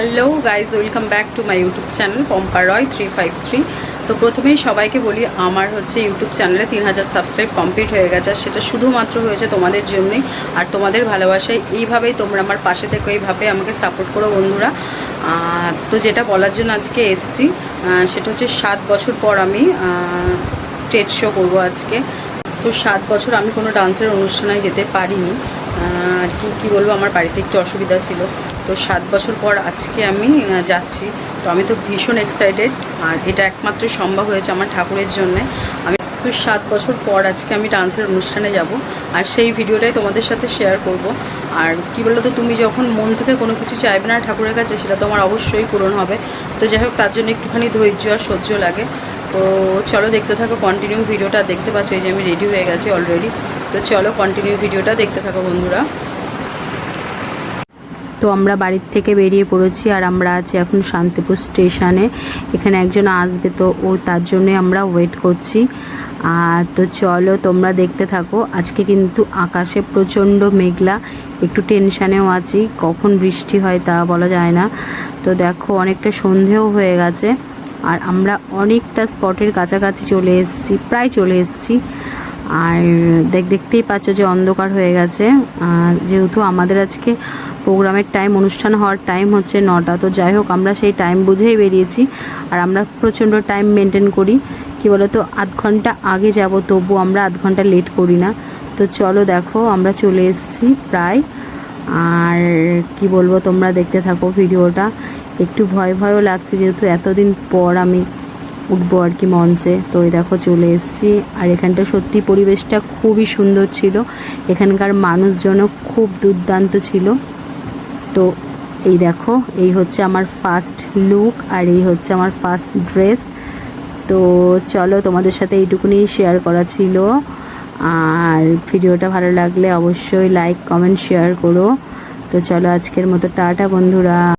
Hello guys welcome back to my YouTube channel Pampa Roy three five three. তো প্রথমেই সবাইকে বলি, আমার হচ্ছে ইউটিউব চ্যানেলে তিন হাজার সাবস্ক্রাইব কমপ্লিট হয়ে গেছে। সেটা শুধুমাত্র হয়েছে তোমাদের জন্যই। আর তোমাদের ভালোবাসায় এইভাবেই তোমরা আমার পাশে থেকে, এইভাবে আমাকে সাপোর্ট করো বন্ধুরা। তো যেটা বলার জন্য আজকে এসেছি সেটা হচ্ছে সাত বছর পর আমি স্টেজ শো করব আজকে। তো সাত বছর আমি কোনো ডান্সের অনুষ্ঠানে যেতে পারিনি। আর কি, কী বলব, আমার বাড়িতে একটু অসুবিধা ছিল। তো সাত বছর পর আজকে আমি যাচ্ছি। তো আমি তো ভীষণ এক্সাইটেড আর এটা একমাত্র সম্ভব হয়েছে আমার ঠাকুরের জন্যে। আমি তো সাত বছর পর আজকে আমি ডান্সের অনুষ্ঠানে যাব, আর সেই ভিডিওটাই তোমাদের সাথে শেয়ার করব। আর কি বলো তো তুমি যখন মন থেকে কোনো কিছু চাইবে না ঠাকুরের কাছে, সেটা তোমার অবশ্যই পূরণ হবে। তো যাই হোক, তার জন্য একটুখানি ধৈর্য আর সহ্য লাগে। তো চলো, দেখতে থাকো কন্টিনিউ ভিডিওটা। দেখতে পাচ্ছ এই যে আমি রেডি হয়ে গেছি অলরেডি তো চলো কন্টিনিউ ভিডিওটা দেখতে থাকো বন্ধুরা। তো আমরা বাড়ির থেকে বেরিয়ে পড়েছি আর আমরা আছি এখন শান্তিপুর স্টেশনে। এখানে একজন আসবে তো ও তার জন্যে আমরা ওয়েট করছি। আর তো চলো তোমরা দেখতে থাকো, আজকে কিন্তু আকাশে প্রচণ্ড মেঘলা, একটু টেনশানেও আছি, কখন বৃষ্টি হয় তা বলা যায় না। তো দেখো অনেকটা সন্ধেও হয়ে গেছে, আর আমরা অনেকটা স্পটের কাছাকাছি চলে এসেছি, প্রায় চলে এসেছি। আর দেখ, দেখতেই পাচ্ছ যে অন্ধকার হয়ে গেছে। যেহেতু আমাদের আজকে প্রোগ্রামের টাইম অনুষ্ঠান হওয়ার টাইম হচ্ছে নটা, তো যাই হোক, আমরা সেই টাইম বুঝেই বেরিয়েছি। আর আমরা প্রচণ্ড টাইম মেনটেন করি। কি বলতো, আধ ঘণ্টা আগে যাব, তবু আমরা আধ ঘণ্টা লেট করি না। তো চলো দেখো, আমরা চলে এসেছি প্রায়। আর কি বলব, তোমরা দেখতে থাকো ভিডিওটা একটু ভয় ভয়ও লাগছে, যেহেতু এতদিন পর আমি উঠবো আর কি মঞ্চে। তো এই দেখো চলে এসেছি। আর এখানটা সত্যি পরিবেশটা খুবই সুন্দর ছিল। এখানকার মানুষজনও খুব দুর্দান্ত ছিল। তো এই দেখো, এই হচ্ছে আমার ফার্স্ট লুক আর এই হচ্ছে আমার ফার্স্ট ড্রেস তো চলো তোমাদের সাথে এইটুকুনি শেয়ার করা ছিল। আর ভিডিওটা ভালো লাগলে অবশ্যই লাইক কমেন্ট শেয়ার করো। তো চলো আজকের মতো টাটা বন্ধুরা।